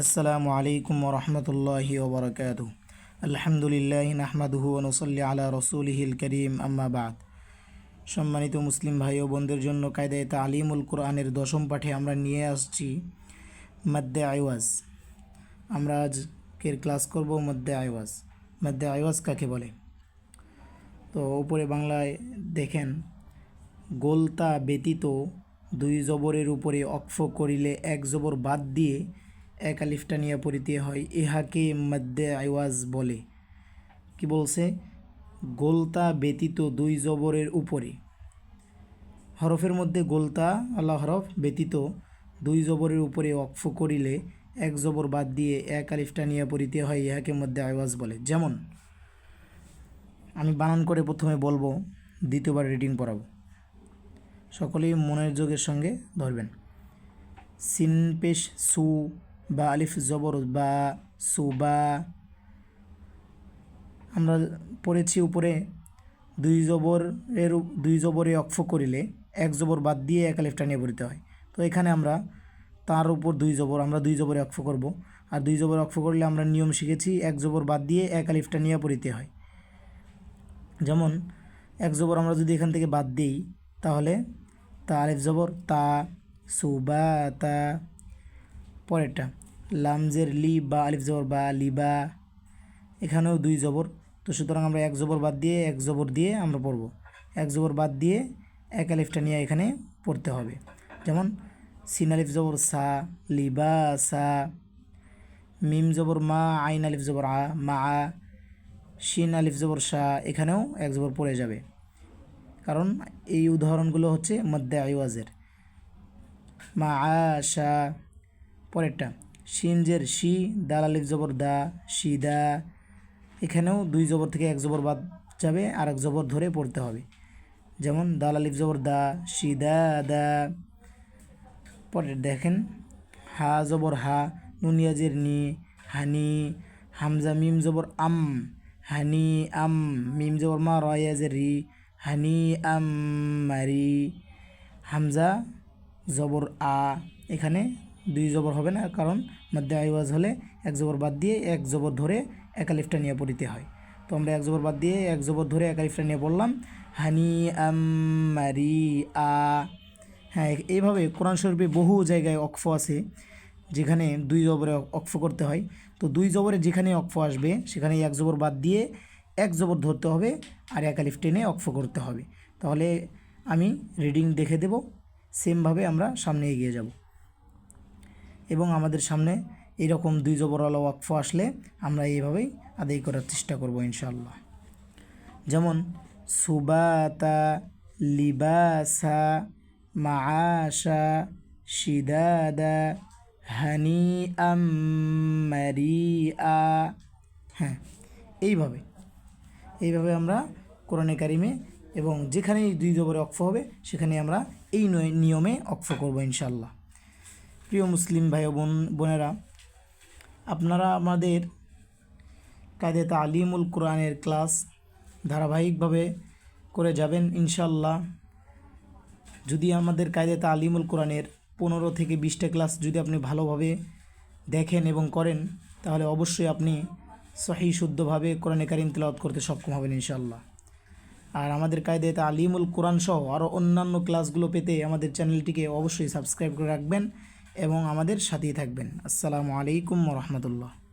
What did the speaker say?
আসসালামু আলাইকুম ওরহমতুল্লাহি ওবরকাত আলহামদুলিল্লাহ নাহমাদুহু অনুসল্লি আলা রসুলহিল করিম, আম্মা বাদ। সম্মানিত মুসলিম ভাই ও বোনদের জন্য কায়দায় তালিমুল কোরআনের দশম পাঠে আমরা নিয়ে আসছি মদ্দে আইওয়াজ। আমরা আজকের ক্লাস করব মদ্দে আইওয়াজ। মদ্দে আইওয়াজ কাকে বলে? তো উপরে বাংলায় দেখেন, গোলতা ব্যতীত দুই জবরের উপরে অক্ফ করিলে এক জবর বাদ দিয়ে এক আলিফটা নিয়ে পড়িতে হয়। ইহাকে মধ্যে আইওয়াজ বলে। কি বলছে? গোলতা ব্যতীত দুই জবরের উপরে। হরফের মধ্যে গোলতা, আল্লাহ হরফ, ব্যতীত দুই জবরের উপরে অক্ফ করিলে এক জবর বাদ দিয়ে এক আলিফটা নিয়ে পড়িতে হয়, ইহাকে মধ্যে আইওয়াজ বলে। যেমন, আমি বানান করে প্রথমে বলব, দ্বিতীয়বার রিডিং পড়াবো। সকলেই মনের যোগের সঙ্গে ধরবেন। সিন পেশ সু বা আলিফ জবর, বা সু, বা আমরা পড়েছি উপরে দুই জবরের দুই জবরে অক্ষ করিলে এক জবর বাদ দিয়ে এক আলিফটা নিয়ে পড়িতে হয়। তো এখানে আমরা তার উপর দুই জবর, আমরা দুই জবরে অক্ষ করব। আর দুই জবরে অক্ষ করলে আমরা নিয়ম শিখেছি, এক জবর বাদ দিয়ে এক আলিফটা নিয়ে পড়িতে হয়। যেমন, এক জবর আমরা যদি এখান থেকে বাদ দিই, তাহলে তা আলিফ জবর, তা সুবা তা পরেরটা। লামজের লি বা আলিফ জবর বা লিবা এখানেও দুই জবর। তো সুতরাং আমরা এক জবর বাদ দিয়ে এক জবর দিয়ে আমরা পড়ব। এক জবর বাদ দিয়ে এক আলিফটা নিয়ে এখানে পড়তে হবে। যেমন, সিন আলিফ জবর সা লিবা সা, মিম জবর মা, আইন আলিফ জবর আ, মা আ শিন আলিফ জবর শাহ এখানেও এক জবর পড়ে যাবে। কারণ এই উদাহরণগুলো হচ্ছে মধ্যে আইওয়াজের মা আ শাহ পরেরটা শিনজের শি দাল জবর দা শিদা এখানেও দুই জবর থেকে এক জবর বাদ যাবে আর এক জবর ধরে পড়তে হবে। যেমন দাল জবর দা শিদা দা দা। পরের দেখেন, হা জবর হা, নুনিয়াজের নি, হানি, হামজা মিম জবর আম, হানি আম, মিম জবর মা, রয়াজের রি, হানি আম, মারি। হামজা জবর আ, এখানে দুই জবর হবে না, কারণ মধ্যে আইওয়াজ হলে এক জবর বাদ দিয়ে এক জবর ধরে এক আলিফটা নিয়ে পড়িতে হয়। তো আমরা এক জবর বাদ দিয়ে এক জবর ধরে এক আলিফটা নিয়ে পড়লাম। হানি আম আ। হ্যাঁ এইভাবে কোরআন শরীফে বহু জায়গায় অক্ফ আছে, যেখানে দুই জবরে অক্ফ করতে হয়। তো দুই জবরে যেখানে অক্ফ আসবে সেখানে এক জবর বাদ দিয়ে এক জবর ধরতে হবে আর এক আলিফ টেনে অক্ফ করতে হবে। তাহলে আমি রিডিং দেখে দেব, সেমভাবে আমরা সামনে এগিয়ে যাব। এবং আমাদের সামনে এরকম দুই জবরওয়ালা ওয়াকফ আসলে আমরা এইভাবেই আদায় করার চেষ্টা করব ইনশাল্লাহ যেমন, সুবাতা, লিবাসা, মাআশা, শিদাদা হানি আম মারিআ। হ্যাঁ এইভাবে। এইভাবে আমরা কোরআনে কারিমে এবং যেখানেই দুই জবরে অক্ফ হবে সেখানে আমরা এই নয়- নিয়মে অক্ফ করব ইনশাল্লাহ প্রিয় মুসলিম ভাই বোন, বোনেরা, আপনারা আমাদের কায়দে তালিমুল কোরআনের ক্লাস ধারাবাহিকভাবে করে যাবেন ইনশাল্লাহ যদি আমাদের কায়দে তালিমুল কোরআনের পনেরো থেকে বিশটা ক্লাস যদি আপনি ভালোভাবে দেখেন এবং করেন, তাহলে অবশ্যই আপনি সহি শুদ্ধভাবে কোরআনে কারিম তেলাওয়াত করতে সক্ষম হবেন ইনশাল্লাহ আর আমাদের কায়দে তালিমুল কোরআন সহ আরও অন্যান্য ক্লাসগুলো পেতে আমাদের চ্যানেলটিকে অবশ্যই সাবস্ক্রাইব করে রাখবেন। এবং আমাদের সাথেই থাকবেন। আসসালামু আলাইকুম রহমতুল্লাহ।